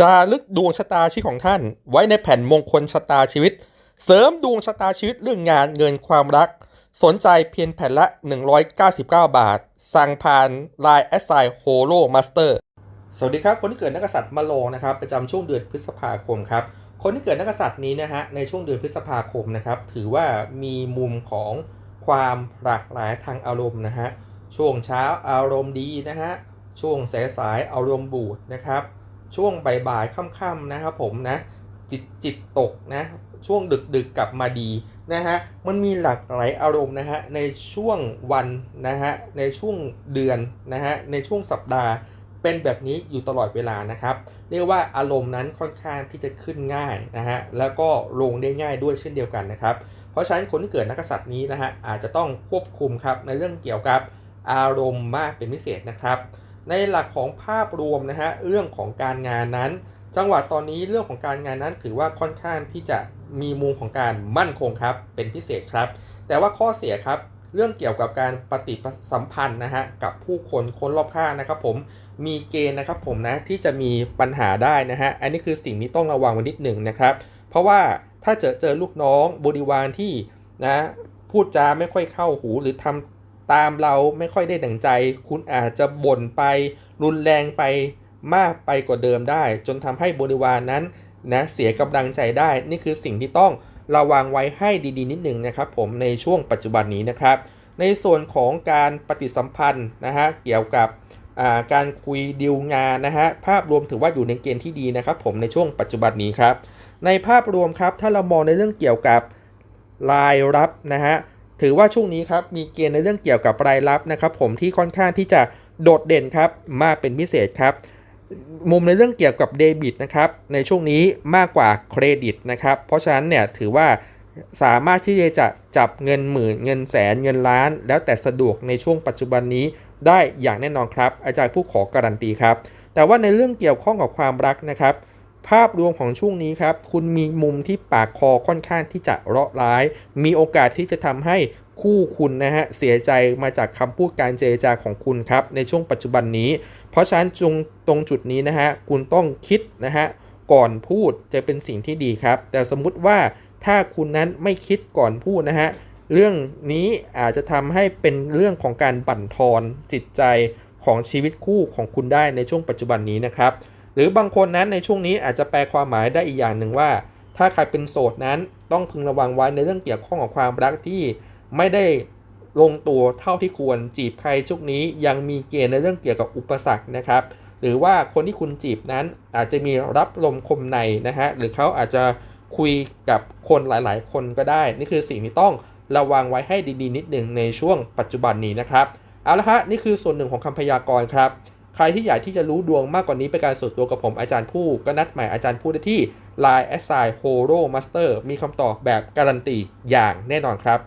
จารึกดวงชะตาชีวิตของท่าน ไว้ในแผ่นมงคลชะตาชีวิต เสริมดวงชะตาชีวิตเรื่องงานเงินความรัก สนใจเพียงแผ่นละ 199 บาท สั่งผ่าน Line แอสไซโฮโลมาสเตอร์สวัสดีครับ คนที่เกิดนักษัตริย์มะโรงนะครับ ประจำช่วงเดือนพฤษภาคมครับ คนที่เกิดนักษัตริย์นี้นะฮะในช่วงเดือนพฤษภาคมนะครับถือว่ามีมุมของความหลากหลายทางอารมณ์นะฮะช่วงเช้าอารมณ์ดีนะฮะช่วงสายๆอารมณ์บูดนะครับ ช่วงบ่ายๆค่ำๆนะครับผมนะจิตจิตตกนะช่วงดึกๆกกลับมาดีนะฮะมันมีหลากหลายอารมณ์นะฮะในช่วงวันนะฮะในช่วงเดือนนะฮะในช่วงสัปดาห์เป็นแบบนี้อยู่ตลอดเวลานะครับ เรียกว่าอารมณ์นั้นค่อนข้างที่จะขึ้นง่ายนะฮะแล้วก็ลงได้ง่ายด้วยเช่นเดียวกันนะครับ เพราะฉะนั้นคนที่เกิดนักษัตริย์นี้นะฮะอาจจะต้องควบคุมครับในเรื่องเกี่ยวกับอารมณ์มากเป็นพิเศษนะครับ ในหลักของภาพรวมนะฮะเรื่องของการงานนั้น จังหวะตอนนี้เรื่องของการงานนั้นถือว่าค่อนข้างที่จะมีมุมของการมั่นคงครับเป็นพิเศษครับ แต่ว่าข้อเสียครับเรื่องเกี่ยวกับการปฏิสัมพันธ์นะฮะกับผู้คนคนรอบข้างนะครับผมมีเกณฑ์นะครับผมนะที่จะมีปัญหาได้นะฮะอันนี้คือสิ่งที่ต้องระวังไว้นิดหนึ่งนะครับ เพราะว่าถ้าเจอเจอลูกน้องบริวารที่นะพูดจาไม่ค่อยเข้าหูหรือทำ ตามเราไม่ค่อยได้ดั่งใจ คุณอาจจะบ่นไป รุนแรงไปมากไปกว่าเดิมได้ จนทำให้บริวารนนั้นนะเสียกำลังใจได้ นี่คือสิ่งที่ต้องระวังไว้ให้ดีๆ นิดหนึ่งนะครับผมในช่วงปัจจุบันนี้นะครับ ในส่วนของการปฏิสัมพันธ์นะฮะเกี่ยวกับการคุยดีลงานนะฮะภาพรวมถือว่าอยู่ในเกณฑ์ที่ดีนะครับ ผมในช่วงปัจจุบันนี้ครับในภาพรวมครับถ้าเรามองในเรื่องเกี่ยวกับรายรับนะฮะ ถือว่าช่วงนี้ครับมีเกณฑ์ในเรื่องเกี่ยวกับรายรับนะครับ ผมที่ค่อนข้างที่จะโดดเด่นครับมากเป็นพิเศษครับ มุมในเรื่องเกี่ยวกับเดบิตนะครับในช่วงนี้มากกว่าเครดิตนะครับ เพราะฉะนั้นเนี่ยถือว่าสามารถที่จะจับเงินหมื่นเงินแสนเงินล้าน แล้วแต่สะดวกในช่วงปัจจุบันนี้ได้อย่างแน่นอนครับ อาจารย์ผู้ขอการันตีครับ แต่ว่าในเรื่องเกี่ยวข้องกับความรักนะครับ ภาพรวมของช่วงนี้ครับ คุณมีมุมที่ปากคอค่อนข้างที่จะเราะร้าย มีโอกาสที่จะทำให้คู่คุณนะฮะเสียใจมาจากคำพูดการเจรจาของคุณครับ ในช่วงปัจจุบันนี้ เพราะฉะนั้นจงตรงจุดนี้นะฮะคุณต้องคิดนะฮะก่อนพูดจะเป็นสิ่งที่ดีครับ แต่สมมุติว่าถ้าคุณนั้นไม่คิดก่อนพูดนะฮะเรื่องนี้อาจจะทำให้เป็นเรื่องของการบั่นทอนจิตใจของชีวิตคู่ของคุณได้ในช่วงปัจจุบันนี้นะครับ หรือบางคนนั้นในช่วงนี้อาจจะแปลความหมายได้อีกอย่างหนึ่งว่า ถ้าใครเป็นโสดนั้นต้องพึงระวังไว้ในเรื่องเกี่ยวข้องกับความรักที่ไม่ได้ลงตัวเท่าที่ควรจีบใครช่วงนี้ยังมีเกณฑ์ในเรื่องเกี่ยวกับอุปสรรคนะครับ หรือว่าคนที่คุณจีบนั้นอาจจะมีรับลมคมในนะฮะหรือเขาอาจจะคุยกับคนหลาย ๆ คนก็ได้ นี่คือสิ่งที่ต้องระวังไว้ให้ดี ๆ นิดหนึ่งในช่วงปัจจุบันนี้นะครับ เอาละฮะนี่คือส่วนหนึ่งของคำพยากรณ์ครับ ใครที่อยากที่จะรู้ดวงมากกว่านี้เป็นการส่วนตัวกับผมอาจารย์ผู้ก็นัดหมายอาจารย์ผู้ได้ที่ Line s i h o r o Master มีคำตอบแบบการันตีอย่างแน่นอนครับ